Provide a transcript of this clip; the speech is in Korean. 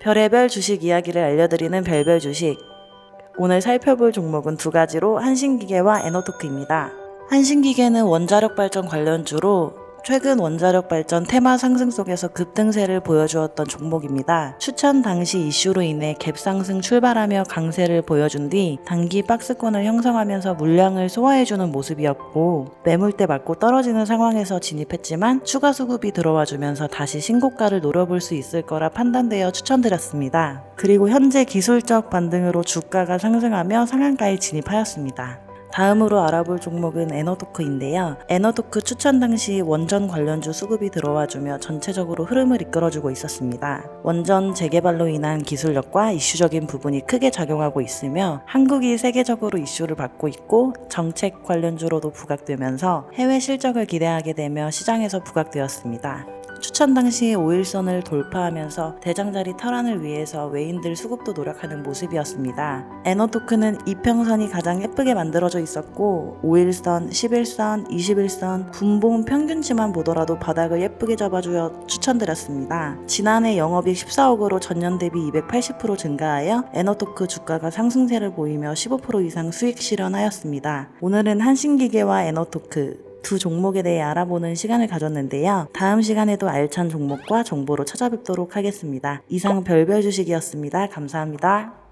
별의별 주식 이야기를 알려드리는 별별 주식. 오늘 살펴볼 종목은 두 가지로 한신기계와 에너토크입니다. 한신기계는 원자력 발전 관련주로 최근 원자력 발전 테마 상승 속에서 급등세를 보여주었던 종목입니다. 추천 당시 이슈로 인해 갭 상승 출발하며 강세를 보여준 뒤 단기 박스권을 형성하면서 물량을 소화해주는 모습이었고 매물대 맞고 떨어지는 상황에서 진입했지만 추가 수급이 들어와 주면서 다시 신고가를 노려볼 수 있을 거라 판단되어 추천드렸습니다. 그리고 현재 기술적 반등으로 주가가 상승하며 상한가에 진입하였습니다. 다음으로 알아볼 종목은 에너토크인데요. 에너토크 추천 당시 원전 관련주 수급이 들어와주며 전체적으로 흐름을 이끌어주고 있었습니다. 원전 재개발로 인한 기술력과 이슈적인 부분이 크게 작용하고 있으며 한국이 세계적으로 이슈를 받고 있고 정책 관련주로도 부각되면서 해외 실적을 기대하게 되며 시장에서 부각되었습니다. 추천 당시 5일선을 돌파하면서 대장자리 탈환을 위해서 외인들 수급도 노력하는 모습이었습니다. 에너토크는 이평선이 가장 예쁘게 만들어져 있었고 5일선, 11선, 21선, 분봉 평균치만 보더라도 바닥을 예쁘게 잡아주어 추천드렸습니다. 지난해 영업이익 14억으로 전년 대비 280% 증가하여 에너토크 주가가 상승세를 보이며 15% 이상 수익 실현하였습니다. 오늘은 한신기계와 에너토크 두 종목에 대해 알아보는 시간을 가졌는데요. 다음 시간에도 알찬 종목과 정보로 찾아뵙도록 하겠습니다. 이상 별별 주식이었습니다. 감사합니다.